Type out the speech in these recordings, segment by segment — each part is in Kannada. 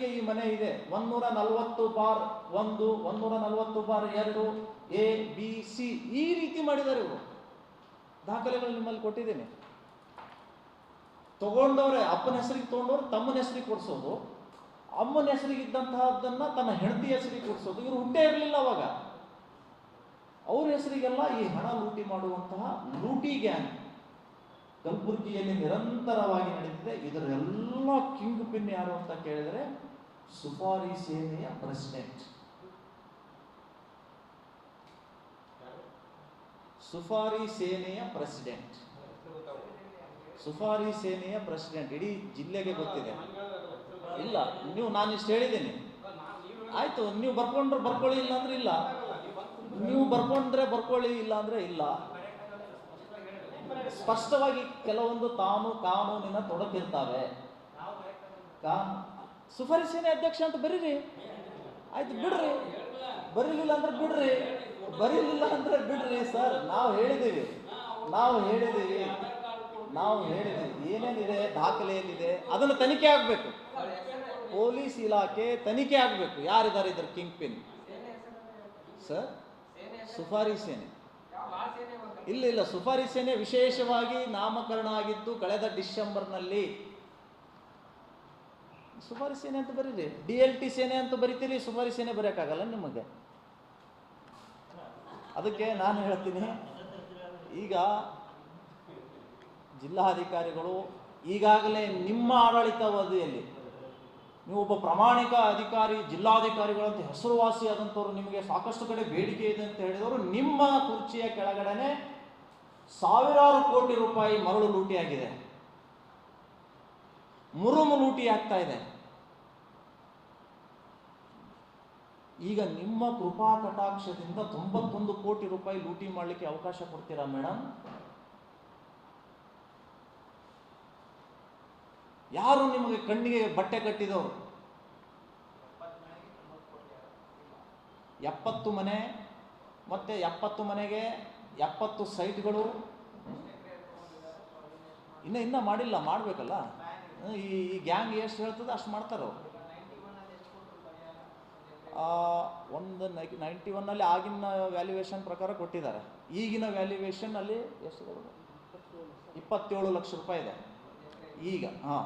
ಹೆಸರಿಗೆ ಈ ಮನೆ ಇದೆ. ಒಂದೂರ ನಲವತ್ತು ಬಾರ್ ಒಂದು ಒಂದೂರ ನಲವತ್ತು ಬಾರ್ ಎರಡು, ಎ, ಬಿ, ಸಿ ಈ ರೀತಿ ಮಾಡಿದ್ದಾರೆ ಇವರು. ದಾಖಲೆಗಳು ನಿಮ್ಮಲ್ಲಿ ಕೊಟ್ಟಿದ್ದೇನೆ. ತಗೊಂಡವ್ರೆ ಅಪ್ಪನ ಹೆಸರಿಗೆ ತಗೊಂಡವ್ರು, ತಮ್ಮನ ಹೆಸರಿಗೆ ಕೊಡಿಸೋದು. ಅಮ್ಮನ ಹೆಸರಿಗೆ ಇದ್ದಂತಹದ್ದನ್ನ ತನ್ನ ಹೆಂಡತಿ ಹೆಸರಿಗೆ ಕೊಡಿಸೋದು. ಇವರು ಹುಟ್ಟೇ ಇರಲಿಲ್ಲ ಅವಾಗ. ಅವ್ರ ಹೆಸರಿಗೆಲ್ಲ ಈ ಹಣ ಲೂಟಿ ಮಾಡುವಂತಹ ಲೂಟಿ ಗ್ಯಾಂಗ್ ಕಲಬುರಗಿಯಲ್ಲಿ ನಿರಂತರವಾಗಿ ನಡೀತಿದೆ. ಇದರೆಲ್ಲ ಕಿಂಗ್ ಪಿನ್ ಯಾರು ಅಂತ ಕೇಳಿದರೆ ಸುಪಾರಿ ಸೇನೆಯ ಪ್ರೆಸಿಡೆಂಟ್ ಸುಫಾರಿ ಸೇನೆಯ ಪ್ರೆಸಿಡೆಂಟ್ ಸುಫಾರಿ ಸೇನೆಯ ಪ್ರೆಸಿಡೆಂಟ್ ಇಡೀ ಜಿಲ್ಲೆಗೆ ಗೊತ್ತಿದೆ. ಇಲ್ಲ, ನೀವು ನಾನು ಇಷ್ಟು ಹೇಳಿದ್ದೀನಿ. ಆಯ್ತು, ನೀವು ಬರ್ಕೊಂಡ್ರೆ ಬರ್ಕೊಳ್ಳಿ ಇಲ್ಲ ಅಂದ್ರೆ ಇಲ್ಲ. ನೀವು ಬರ್ಕೊಂಡ್ರೆ ಬರ್ಕೊಳ್ಳಿ ಇಲ್ಲ ಅಂದ್ರೆ ಇಲ್ಲ. ಸ್ಪಷ್ಟವಾಗಿ ಕೆಲವೊಂದು ತಾನು ಕಾನೂನಿನ ತೊಡಕಿರ್ತಾವೆ ಕಾ ಸುಫಾರಿ ಸೇನೆ ಅಧ್ಯಕ್ಷ ಅಂತ ಬರೀರಿ. ಆಯ್ತು, ಬಿಡ್ರಿ. ಬರೀಲಿಲ್ಲ ಅಂದ್ರೆ ಬಿಡ್ರಿ. ಬರೀಲಿಲ್ಲ ಅಂದ್ರೆ ಬಿಡ್ರಿ ಸರ್. ನಾವು ಹೇಳಿದ್ದೀವಿ ನಾವು ಹೇಳಿದ್ದೀವಿ ನಾವು ಹೇಳಿದ್ದೀವಿ ಏನೇನಿದೆ? ದಾಖಲೆ ಏನಿದೆ? ಅದನ್ನು ತನಿಖೆ ಆಗಬೇಕು. ಪೊಲೀಸ್ ಇಲಾಖೆ ತನಿಖೆ ಆಗಬೇಕು. ಯಾರಿದ್ದಾರೆ ಇದ್ರ ಕಿಂಗ್ ಪಿನ್ ಸರ್, ಸುಫಾರಿ ಸೇನೆ. ಇಲ್ಲ ಇಲ್ಲ. ಸುಫಾರಿ ಸೇನೆ ವಿಶೇಷವಾಗಿ ನಾಮಕರಣ ಆಗಿದ್ದು ಕಳೆದ ಡಿಸೆಂಬರ್ನಲ್ಲಿ ಸುಫಾರಿ ಸೇನೆ ಅಂತ ಬರೀರಿ ಡಿ ಎಲ್ ಟಿ ಸೇನೆ ಅಂತ ಬರಿತೀರಿ, ಸುಮಾರು ಸೇನೆ ಬರೆಯೋಕ್ಕಾಗಲ್ಲ ನಿಮಗೆ? ಅದಕ್ಕೆ ನಾನು ಹೇಳ್ತೀನಿ, ಈಗ ಜಿಲ್ಲಾಧಿಕಾರಿಗಳು ಈಗಾಗಲೇ ನಿಮ್ಮ ಆಡಳಿತಾವಧಿಯಲ್ಲಿ ನೀವು ಒಬ್ಬ ಪ್ರಾಮಾಣಿಕ ಅಧಿಕಾರಿ ಜಿಲ್ಲಾಧಿಕಾರಿಗಳಂತ ಹೆಸರುವಾಸಿಯಾದಂಥವ್ರು ನಿಮಗೆ ಸಾಕಷ್ಟು ಕಡೆ ಬೇಡಿಕೆ ಇದೆ ಅಂತ ಹೇಳಿದವರು ನಿಮ್ಮ ಕುರ್ಚಿಯ ಕೆಳಗಡೆನೆ ಸಾವಿರಾರು ಕೋಟಿ ರೂಪಾಯಿ ಮರಳು ಲೂಟಿಯಾಗಿದೆ. ಮುರುಮು ಲೂಟಿ ಆಗ್ತಾ ಇದೆ. ಈಗ ನಿಮ್ಮ ಕೃಪಾ ಕಟಾಕ್ಷದಿಂದ ತೊಂಬತ್ತೊಂದು ಕೋಟಿ ರೂಪಾಯಿ ಲೂಟಿ ಮಾಡಲಿಕ್ಕೆ ಅವಕಾಶ ಕೊಡ್ತೀರಾ ಮೇಡಮ್ ಯಾರು ನಿಮಗೆ ಕಣ್ಣಿಗೆ ಬಟ್ಟೆ ಕಟ್ಟಿದವರು? ಎಪ್ಪತ್ತು ಮನೆ, ಮತ್ತೆ ಎಪ್ಪತ್ತು ಮನೆಗೆ ಎಪ್ಪತ್ತು ಸೈಟ್ಗಳು. ಇನ್ನ ಇನ್ನ ಮಾಡಿಲ್ಲ, ಮಾಡಬೇಕಲ್ಲ? ಈ ಗ್ಯಾಂಗ್ ಎಷ್ಟು ಹೇಳ್ತದೆ ಅಷ್ಟು ಮಾಡ್ತಾರೆ ಅವರು ಒಂದು ನೈಂಟಿ ಒನ್ನಲ್ಲಿ ಆಗಿನ ವ್ಯಾಲ್ಯೂಯೇಷನ್ ಪ್ರಕಾರ ಕೊಟ್ಟಿದ್ದಾರೆ. ಈಗಿನ ವ್ಯಾಲ್ಯೂಯೇಷನ್ ಅಲ್ಲಿ ಎಷ್ಟು? ಇಪ್ಪತ್ತೇಳು ಲಕ್ಷ ರೂಪಾಯಿ ಇದೆ. ಈಗ, ಹಾಂ.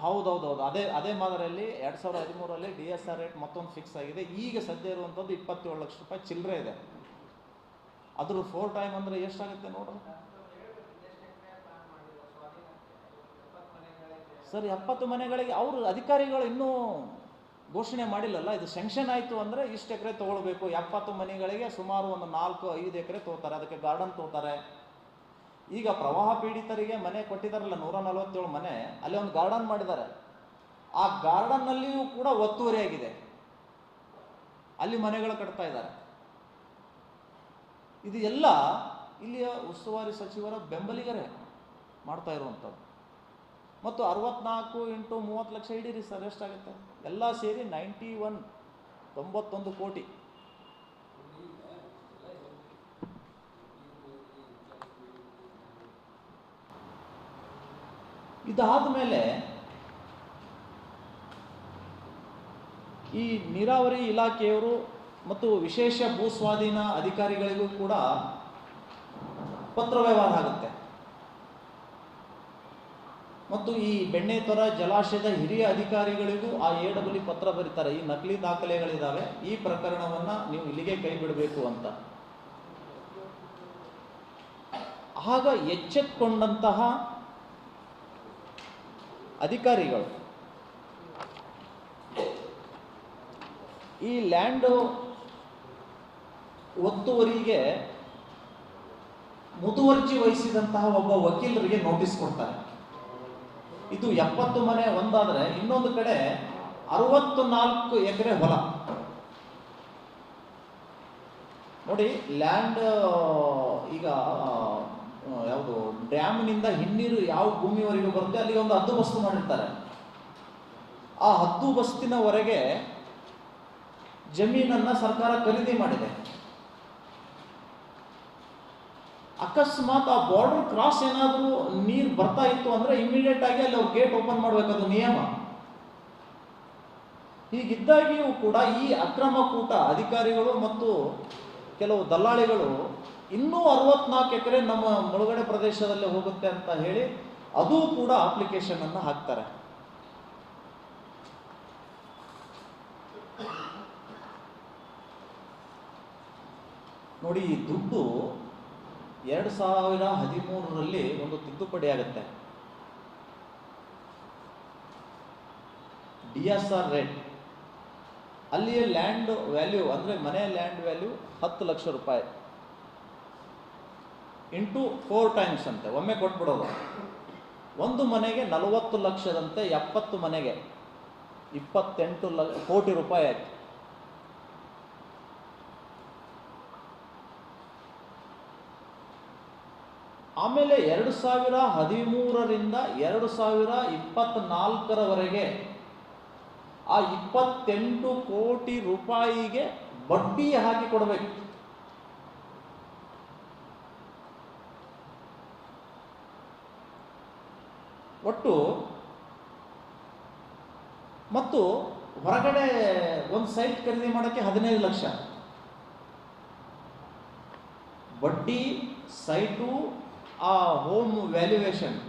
ಹೌದೌದೌದು. ಅದೇ ಅದೇ ಮಾದರಿಯಲ್ಲಿ ಎರಡು ಸಾವಿರದ ಹದಿಮೂರಲ್ಲಿ ಡಿ ಎಸ್ ಆರ್ ರೇಟ್ ಮತ್ತೊಂದು ಫಿಕ್ಸ್ ಆಗಿದೆ. ಈಗ ಸದ್ಯ ಇರುವಂಥದ್ದು ಇಪ್ಪತ್ತೇಳು ಲಕ್ಷ ರೂಪಾಯಿ ಚಿಲ್ಲರೆ ಇದೆ. ಅದ್ರ ಫೋರ್ ಟೈಮ್ ಅಂದರೆ ಎಷ್ಟಾಗುತ್ತೆ ನೋಡ್ರಿ? ಸರ್, ಎಪ್ಪತ್ತು ಮನೆಗಳಿಗೆ ಅವರು ಅಧಿಕಾರಿಗಳು ಇನ್ನೂ ಘೋಷಣೆ ಮಾಡಿಲ್ಲಲ್ಲ? ಇದು ಸೆಂಕ್ಷನ್ ಆಯಿತು ಅಂದರೆ ಇಷ್ಟು ಎಕರೆ ತೊಗೊಳ್ಬೇಕು. ಎಪ್ಪತ್ತು ಮನೆಗಳಿಗೆ ಸುಮಾರು ಒಂದು ನಾಲ್ಕು, ಐದು ಎಕರೆ ತೋತಾರೆ. ಅದಕ್ಕೆ ಗಾರ್ಡನ್ ತೋತಾರೆ. ಈಗ ಪ್ರವಾಹ ಪೀಡಿತರಿಗೆ ಮನೆ ಕೊಟ್ಟಿದ್ದಾರಲ್ಲ ನೂರ ನಲವತ್ತೇಳು ಮನೆ, ಅಲ್ಲಿ ಒಂದು ಗಾರ್ಡನ್ ಮಾಡಿದ್ದಾರೆ. ಆ ಗಾರ್ಡನ್ನಲ್ಲಿಯೂ ಕೂಡ ಒತ್ತುವರಿಯಾಗಿದೆ ಅಲ್ಲಿ ಮನೆಗಳು ಕಟ್ತಾ ಇದ್ದಾರೆ. ಇದು ಎಲ್ಲ ಇಲ್ಲಿಯ ಉಸ್ತುವಾರಿ ಸಚಿವರ ಬೆಂಬಲಿಗರೇ ಮಾಡ್ತಾ ಇರುವಂಥದ್ದು. ಮತ್ತು ಅರವತ್ನಾಲ್ಕು ಇಂಟು ಮೂವತ್ತು ಲಕ್ಷ ಹಿಡೀರಿ ಸರ್, ಎಷ್ಟಾಗುತ್ತೆ? ಎಲ್ಲ ಸೇರಿ ನೈಂಟಿ ಒನ್, ತೊಂಬತ್ತೊಂದು ಕೋಟಿ. ಇದಾದ ಮೇಲೆ ಈ ನೀರಾವರಿ ಇಲಾಖೆಯವರು ಮತ್ತು ವಿಶೇಷ ಭೂಸ್ವಾಧೀನ ಅಧಿಕಾರಿಗಳಿಗೂ ಕೂಡ ಪತ್ರ ವ್ಯವಹಾರ ಆಗುತ್ತೆ. ಮತ್ತು ಈ ಬೆಣ್ಣೆತೊರ ಜಲಾಶಯದ ಹಿರಿಯ ಅಧಿಕಾರಿಗಳಿಗೂ ಆ ಎಡಬಲಿ ಪತ್ರ ಬರೀತಾರೆ. ಈ ನಕಲಿ ದಾಖಲೆಗಳಿದ್ದಾವೆ ಈ ಪ್ರಕರಣವನ್ನ ನೀವು ಇಲ್ಲಿಗೆ ಕೈ ಬಿಡಬೇಕು ಅಂತ. ಆಗ ಎಚ್ಚೆತ್ಕೊಂಡಂತಹ ಅಧಿಕಾರಿಗಳು ಈ ಲ್ಯಾಂಡ್ ಒತ್ತುವರಿಗೆ ಮುತುವರ್ಜಿ ವಹಿಸಿದಂತಹ ಒಬ್ಬ ವಕೀಲರಿಗೆ ನೋಟಿಸ್ ಕೊಡ್ತಾರೆ. ಇದು ಎಪ್ಪತ್ತು ಮನೆ ಒಂದಾದರೆ ಇನ್ನೊಂದು ಕಡೆ ಅರವತ್ತು ನಾಲ್ಕು ಎಕರೆ ಹೊಲ. ನೋಡಿ ಲ್ಯಾಂಡ್ ಈಗ ಯಾವುದು, ಡ್ಯಾಮ್ನಿಂದ ಹಿನ್ನೀರು ಯಾವ ಭೂಮಿವರೆಗೂ ಬರುತ್ತೆ ಅಲ್ಲಿ ಒಂದು ಹದ್ದು ಬಸ್ತು ಮಾಡಿರ್ತಾರೆ. ಆ ಹದ್ದು ಬಸ್ತಿನವರೆಗೆ ಜಮೀನನ್ನ ಸರ್ಕಾರ ಖರೀದಿ ಮಾಡಿದೆ. ಅಕಸ್ಮಾತ್ ಆ ಬಾರ್ಡರ್ ಕ್ರಾಸ್ ಏನಾದರೂ ನೀರು ಬರ್ತಾ ಇತ್ತು ಅಂದರೆ ಇಮಿಡಿಯೇಟ್ ಆಗಿ ಅಲ್ಲಿ ಅವ್ರು ಗೇಟ್ ಓಪನ್ ಮಾಡಬೇಕು ಅದು ನಿಯಮ. ಹೀಗಿದ್ದಾಗಿಯೂ ಕೂಡ ಈ ಅಕ್ರಮ ಕೂಟ ಅಧಿಕಾರಿಗಳು ಮತ್ತು ಕೆಲವು ದಲ್ಲಾಳಿಗಳು ಇನ್ನೂ ಅರವತ್ನಾಲ್ಕು ಎಕರೆ ನಮ್ಮ ಮುಳುಗಡೆ ಪ್ರದೇಶದಲ್ಲಿ ಹೋಗುತ್ತೆ ಅಂತ ಹೇಳಿ ಅದು ಕೂಡ ಅಪ್ಲಿಕೇಶನ್ ಅನ್ನು ಹಾಕ್ತಾರೆ. ನೋಡಿ ಈ ದುಡ್ಡು ಎರಡು ಸಾವಿರ ಹದಿಮೂರರಲ್ಲಿ ಒಂದು ತಿದ್ದುಪಡಿ ಆಗುತ್ತೆ ಡಿ ಎಸ್ ಆರ್ ರೇಟ್. ಅಲ್ಲಿಯ ಲ್ಯಾಂಡ್ ವ್ಯಾಲ್ಯೂ, ಅಂದರೆ ಮನೆ ಲ್ಯಾಂಡ್ ವ್ಯಾಲ್ಯೂ ಹತ್ತು ಲಕ್ಷ ರೂಪಾಯಿ. ಇಂಟು ಫೋರ್ ಟೈಮ್ಸ್ ಅಂತೆ, ಒಮ್ಮೆ ಕೊಟ್ಬಿಡೋದು. ಒಂದು ಮನೆಗೆ ನಲವತ್ತು ಲಕ್ಷದಂತೆ ಎಪ್ಪತ್ತು ಮನೆಗೆ ಇಪ್ಪತ್ತೆಂಟು ಲ, ಕೋಟಿ ರೂಪಾಯಿ ಆಯ್ತು. ಆಮೇಲೆ ಎರಡು ಸಾವಿರ ಹದಿಮೂರರಿಂದ ಎರಡು ಸಾವಿರ ಇಪ್ಪತ್ನಾಲ್ಕರವರೆಗೆ ಆ ಇಪ್ಪತ್ತೆಂಟು ಕೋಟಿ ರೂಪಾಯಿಗೆ ಬಡ್ಡಿ ಹಾಕಿ ಕೊಡಬೇಕು ಒಟ್ಟು ಮತ್ತು ಹೊರಗಡೆ ಒಂದು ಸೈಟ್ ಖರೀದಿ ಮಾಡೋಕ್ಕೆ ಹದಿನೈದು ಲಕ್ಷ. ಬಡ್ಡಿ, ಸೈಟು ಆ ಹೋಮ್ ವ್ಯಾಲ್ಯುವೇಷನ್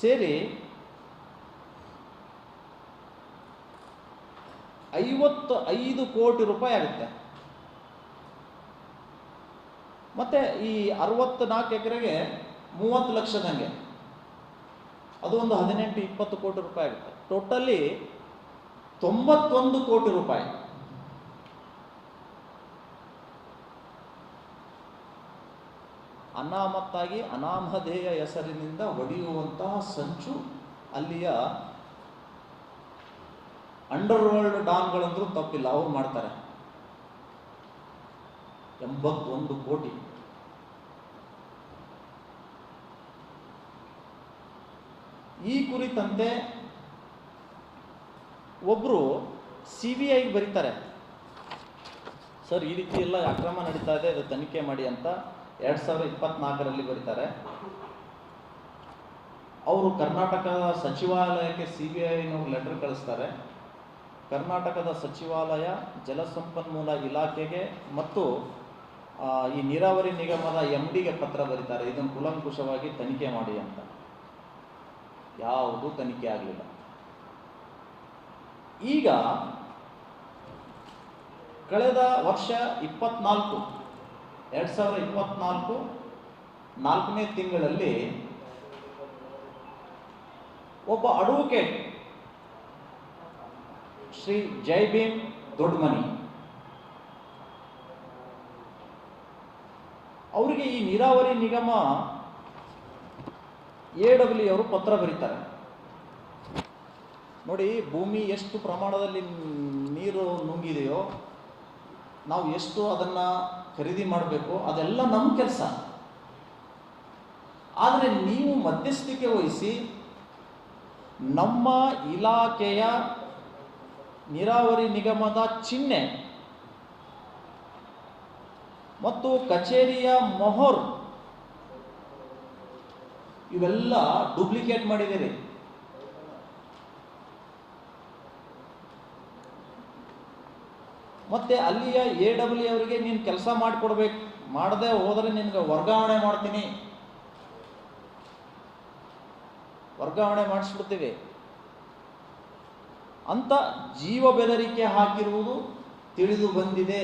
ಸೇರಿ ಐವತ್ತು ಐದು ಕೋಟಿ ರೂಪಾಯಿ ಆಗುತ್ತೆ. ಮತ್ತೆ ಈ ಅರವತ್ನಾಲ್ಕು ಎಕರೆಗೆ ಮೂವತ್ತು ಲಕ್ಷದಂಗೆ ಅದು ಒಂದು ಹದಿನೆಂಟು ಇಪ್ಪತ್ತು ಕೋಟಿ ರೂಪಾಯಿ ಆಗುತ್ತೆ. ಟೋಟಲಿ ತೊಂಬತ್ತೊಂದು ಕೋಟಿ ರೂಪಾಯಿ. ಅನಾಮತ್ತಾಗಿ ಅನಾಮಧೇಯ ಹೆಸರಿನಿಂದ ಒಡೆಯುವಂತಹ ಸಂಚು ಅಲ್ಲಿಯ ಅಂಡರ್ ವರ್ಲ್ಡ್ ಡಾನ್ಗಳಂದ್ರೂ ತಪ್ಪಿಲ್ಲ, ಅವ್ರು ಮಾಡ್ತಾರೆ. ಎಂಬತ್ತೊಂದು ಕೋಟಿ. ಈ ಕುರಿತಂತೆ ಒಬ್ಬರು ಸಿ ಬಿ ಐಗೆ ಬರೀತಾರೆ. ಸರ್, ಈ ರೀತಿ ಎಲ್ಲ ಅಕ್ರಮ ನಡೀತಾ ಇದೆ, ಅದು ತನಿಖೆ ಮಾಡಿ ಅಂತ ಎರಡು ಸಾವಿರದ ಇಪ್ಪತ್ನಾಲ್ಕರಲ್ಲಿ ಬರೀತಾರೆ. ಅವರು ಕರ್ನಾಟಕದ ಸಚಿವಾಲಯಕ್ಕೆ ಸಿ ಬಿ ಐನವ್ರು ಲೆಟರ್ ಕಳಿಸ್ತಾರೆ. ಕರ್ನಾಟಕದ ಸಚಿವಾಲಯ ಜಲಸಂಪನ್ಮೂಲ ಇಲಾಖೆಗೆ ಮತ್ತು ಈ ನೀರಾವರಿ ನಿಗಮದ ಎಂ ಡಿಗೆ ಪತ್ರ ಬರೀತಾರೆ. ಇದನ್ನು ಕುಲಂಕುಷವಾಗಿ ತನಿಖೆ ಮಾಡಿ ಅಂತ. ಯಾವುದೂ ತನಿಖೆ ಆಗಲಿಲ್ಲ. ಈಗ, ಕಳೆದ ವರ್ಷ ಇಪ್ಪತ್ನಾಲ್ಕು ಎರಡು ಸಾವಿರದ ಇಪ್ಪತ್ನಾಲ್ಕು ನಾಲ್ಕನೇ ತಿಂಗಳಲ್ಲಿ ಒಬ್ಬ ಅಡ್ವೊಕೇಟ್ ಶ್ರೀ ಜೈ ಭೀಮ್ ದೊಡ್ಡಮನಿ ಅವರಿಗೆ ಈ ನೀರಾವರಿ ನಿಗಮ ಎ ಡಬ್ಲ್ಯೂ ಅವರು ಪತ್ರ ಬರೀತಾರೆ. ನೋಡಿ, ಭೂಮಿ ಎಷ್ಟು ಪ್ರಮಾಣದಲ್ಲಿ ನೀರು ನುಂಗಿದೆಯೋ, ನಾವು ಎಷ್ಟು ಅದನ್ನು ಖರೀದಿ ಮಾಡಬೇಕು, ಅದೆಲ್ಲ ನಮ್ಮ ಕೆಲಸ. ಆದರೆ ನೀವು ಮಧ್ಯಸ್ಥಿಕೆ ವಹಿಸಿ ನಮ್ಮ ಇಲಾಖೆಯ ನೀರಾವರಿ ನಿಗಮದ ಚಿಹ್ನೆ ಮತ್ತು ಕಚೇರಿಯ ಮೊಹರ್, ಇವೆಲ್ಲ ಡೂಪ್ಲಿಕೇಟ್ ಮಾಡಿದ್ದೀರಿ. ಮತ್ತೆ ಅಲ್ಲಿಯ ಎ ಡಬ್ಲ್ಯೂ ಅವರಿಗೆ ನೀನು ಕೆಲಸ ಮಾಡಿಕೊಡ್ಬೇಕು. ಮಾಡದೆ ಹೋದರೆ ನಿನಗೆ ವರ್ಗಾವಣೆ ಮಾಡ್ತೀನಿ. ವರ್ಗಾವಣೆ ಮಾಡಿಸ್ಬಿಡ್ತೀವಿ. ಅಂತ ಜೀವ ಬೆದರಿಕೆ ಹಾಕಿರುವುದು ತಿಳಿದು ಬಂದಿದೆ.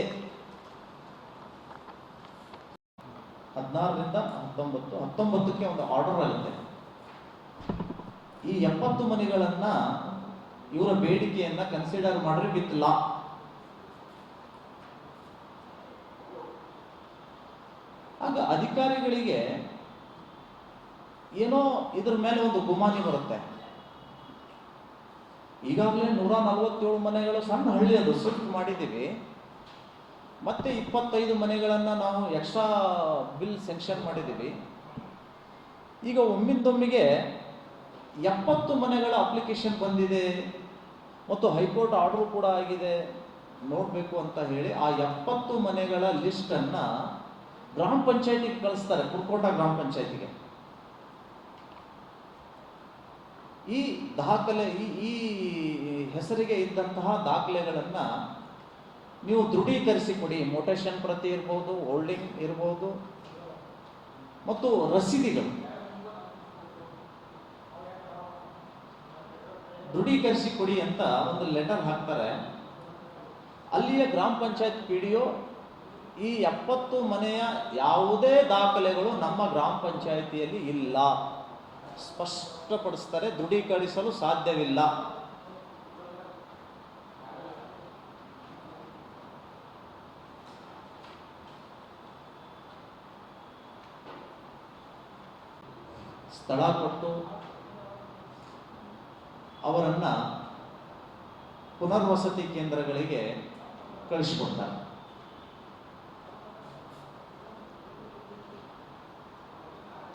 ಹದಿನಾರರಿಂದ ಹತ್ತೊಂಬತ್ತು, ಹತ್ತೊಂಬತ್ತಕ್ಕೆ ಒಂದು ಆರ್ಡರ್ ಆಗುತ್ತೆ. ಈ ಎಪ್ಪತ್ತು ಮನೆಗಳನ್ನು ಇವರ ಬೇಡಿಕೆಯನ್ನ ಕನ್ಸಿಡರ್ ಮಾಡ್ರಿ ವಿತ್ ಲಾ ಆಗ ಅಧಿಕಾರಿಗಳಿಗೆ ಏನೋ ಇದ್ರ ಮೇಲೆ ಒಂದು ಗುಮಾನಿ ಬರುತ್ತೆ. ಈಗಾಗಲೇ ನೂರ ನಲವತ್ತೇಳು ಮನೆಗಳು ಸಣ್ಣ ಹಳ್ಳಿ ಅದು ಶಿಫ್ಟ್ ಮಾಡಿದ್ದೀವಿ. ಮತ್ತೆ ಇಪ್ಪತ್ತೈದು ಮನೆಗಳನ್ನು ನಾವು ಎಕ್ಸ್ಟ್ರಾ ಬಿಲ್ ಸೆಂಕ್ಷನ್ ಮಾಡಿದ್ದೀವಿ. ಈಗ ಒಮ್ಮಿಂದೊಮ್ಮಿಗೆ ಎಪ್ಪತ್ತು ಮನೆಗಳ ಅಪ್ಲಿಕೇಶನ್ ಬಂದಿದೆ. ಮತ್ತು ಹೈಕೋರ್ಟ್ ಆರ್ಡರ್ ಕೂಡ ಆಗಿದೆ. ನೋಡಬೇಕು ಅಂತ ಹೇಳಿ ಆ ಎಪ್ಪತ್ತು ಮನೆಗಳ ಲಿಸ್ಟನ್ನು ಗ್ರಾಮ ಪಂಚಾಯತಿಗೆ ಕಳಿಸ್ತಾರೆ ಕುರ್ಕೋಟ ಗ್ರಾಮ ಪಂಚಾಯತಿಗೆ. ಈ ದಾಖಲೆ, ಈ ಈ ಹೆಸರಿಗೆ ಇದ್ದಂತಹ ದಾಖಲೆಗಳನ್ನು ನೀವು ದೃಢೀಕರಿಸಿ ಕೊಡಿ ಮೊಟೇಷನ್ ಪ್ರತಿ ಇರ್ಬೋದು ಹೋಲ್ಡಿಂಗ್ ಇರ್ಬೋದು, ಮತ್ತು ರಸೀದಿಗಳು. ದೃಢೀಕರಿಸಿ ಕೊಡಿ ಅಂತ ಒಂದು ಲೆಟರ್ ಹಾಕ್ತಾರೆ. ಅಲ್ಲಿಯ ಗ್ರಾಮ ಪಂಚಾಯತ್ ಪಿ ಡಿ ಈ ಎಪ್ಪತ್ತು ಮನೆಯ ಯಾವುದೇ ದಾಖಲೆಗಳು ನಮ್ಮ ಗ್ರಾಮ ಪಂಚಾಯಿತಿಯಲ್ಲಿ ಇಲ್ಲ. ಸ್ಪಷ್ಟಪಡಿಸ್ತಾರೆ, ದೃಢೀಕರಿಸಲು ಸಾಧ್ಯವಿಲ್ಲ. ಸ್ಥಳ ಕೊಟ್ಟು ಅವರನ್ನು ಪುನರ್ವಸತಿ ಕೇಂದ್ರಗಳಿಗೆ ಕಳಿಸಿಕೊಡ್ತಾರೆ.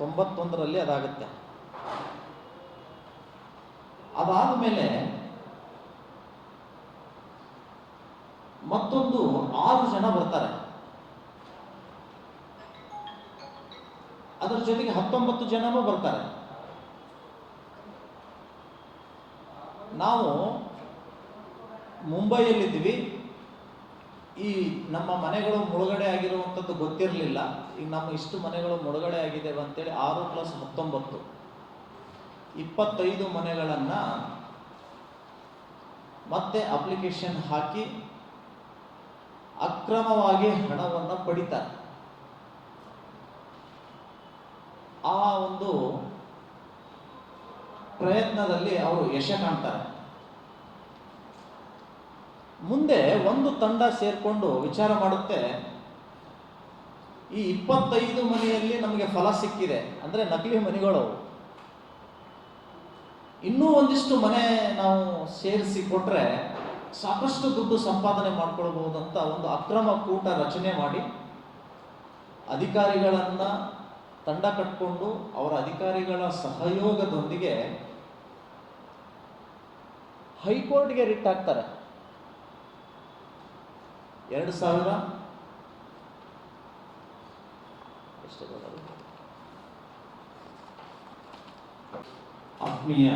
ತೊಂಬತ್ತೊಂದರಲ್ಲಿ ಅದಾಗುತ್ತೆ. ಅದಾದ ಮೇಲೆ ಮತ್ತೊಂದು ಆರು ಜನ ಬರ್ತಾರೆ. ಅದರ ಜೊತೆಗೆ ಹತ್ತೊಂಬತ್ತು ಜನನೂ ಬರ್ತಾರೆ. ನಾವು ಮುಂಬೈಯಲ್ಲಿದ್ವಿ ಈ ನಮ್ಮ ಮನೆಗಳು ಮುಳುಗಡೆ ಆಗಿರುವಂಥದ್ದು ಗೊತ್ತಿರಲಿಲ್ಲ. ಈಗ ನಮ್ಮ ಇಷ್ಟು ಮನೆಗಳು ಮುಳುಗಡೆ ಆಗಿದ್ದೇವೆ ಅಂತೇಳಿ ಆರು ಪ್ಲಸ್ ಹತ್ತೊಂಬತ್ತು. ಇಪ್ಪತ್ತೈದು ಮನೆಗಳನ್ನು ಮತ್ತೆ ಅಪ್ಲಿಕೇಶನ್ ಹಾಕಿ ಅಕ್ರಮವಾಗಿ ಹಣವನ್ನು ಪಡಿತಾರೆ. ಆ ಒಂದು ಪ್ರಯತ್ನದಲ್ಲಿ ಅವರು ಯಶ ಕಾಣ್ತಾರೆ. ಮುಂದೆ ಒಂದು ತಂಡ ಸೇರ್ಕೊಂಡು ವಿಚಾರ ಮಾಡುತ್ತೆ. ಈ ಇಪ್ಪತ್ತೈದು ಮನೆಯಲ್ಲಿ ನಮಗೆ ಫಲ ಸಿಕ್ಕಿದೆ. ಅಂದ್ರೆ ನಕಲಿ ಮನೆಗಳು. ಇನ್ನೂ ಒಂದಿಷ್ಟು ಮನೆ ನಾವು ಸೇರಿಸಿ ಕೊಟ್ಟರೆ ಸಾಕಷ್ಟು ದುಡ್ಡು ಸಂಪಾದನೆ ಮಾಡ್ಕೊಳ್ಬಹುದು ಅಂತ ಒಂದು ಅಕ್ರಮ ಕೂಟ ರಚನೆ ಮಾಡಿ ಅಧಿಕಾರಿಗಳನ್ನು ತಂಡ ಕಟ್ಕೊಂಡು ಅವರ ಅಧಿಕಾರಿಗಳ ಸಹಯೋಗದೊಂದಿಗೆ ಹೈಕೋರ್ಟ್ಗೆ ರಿಟ್ ಹಾಕ್ತಾರೆ. ಎರಡು ಸಾವಿರ ಎಷ್ಟು? ಆತ್ಮೀಯ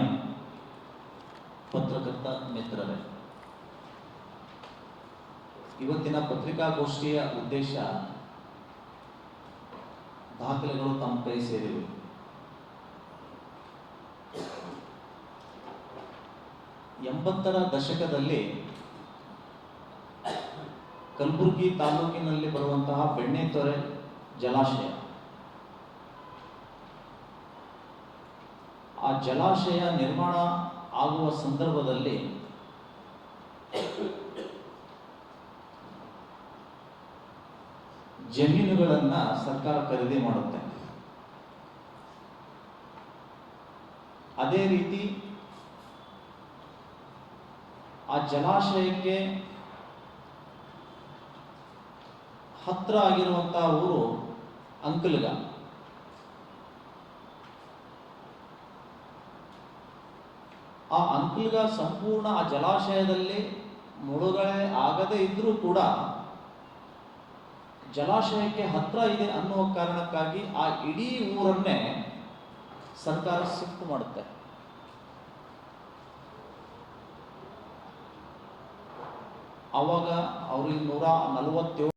ಪತ್ರಕರ್ತ ಮಿತ್ರರೇ, ಇವತ್ತಿನ ಪತ್ರಿಕಾಗೋಷ್ಠಿಯ ಉದ್ದೇಶ ದಾಖಲೆಗಳು ತಮ್ಮ ಕೈ ಸೇರಿವೆ ಎಂಬತ್ತರ ದಶಕದಲ್ಲಿ ಕಲಬುರಗಿ ತಾಲೂಕಿನಲ್ಲಿ ಬರುವಂತಹ ಬೆಣ್ಣೆತೊರೆ ಜಲಾಶಯ. ಆ ಜಲಾಶಯ ನಿರ್ಮಾಣ ಆಗುವ ಸಂದರ್ಭದಲ್ಲಿ ಜಮೀನುಗಳನ್ನ ಸರ್ಕಾರ ಖರೀದಿ ಮಾಡುತ್ತೆ. ಅದೇ ರೀತಿ ಆ ಜಲಾಶಯಕ್ಕೆ ಹತ್ರ ಆಗಿರುವಂತಹ ಊರು ಅಂಕಲ್ಗ. ಆ ಅಂಕಲ್ಗ ಸಂಪೂರ್ಣ ಆ ಜಲಾಶಯದಲ್ಲಿ ಮುಳುಗಡೆ ಆಗದೇ ಇದ್ರೂ ಕೂಡ ಜಲಾಶಯಕ್ಕೆ ಹತ್ರ ಇದೆ ಅನ್ನುವ ಕಾರಣಕ್ಕಾಗಿ ಆ ಇಡೀ ಊರನ್ನೇ ಸರ್ಕಾರ ಶಿಫ್ಟ್ ಮಾಡುತ್ತೆ. ಅವಾಗ ಅವ್ರಿಗೆ ನೂರ ನಲವತ್ತೇಳು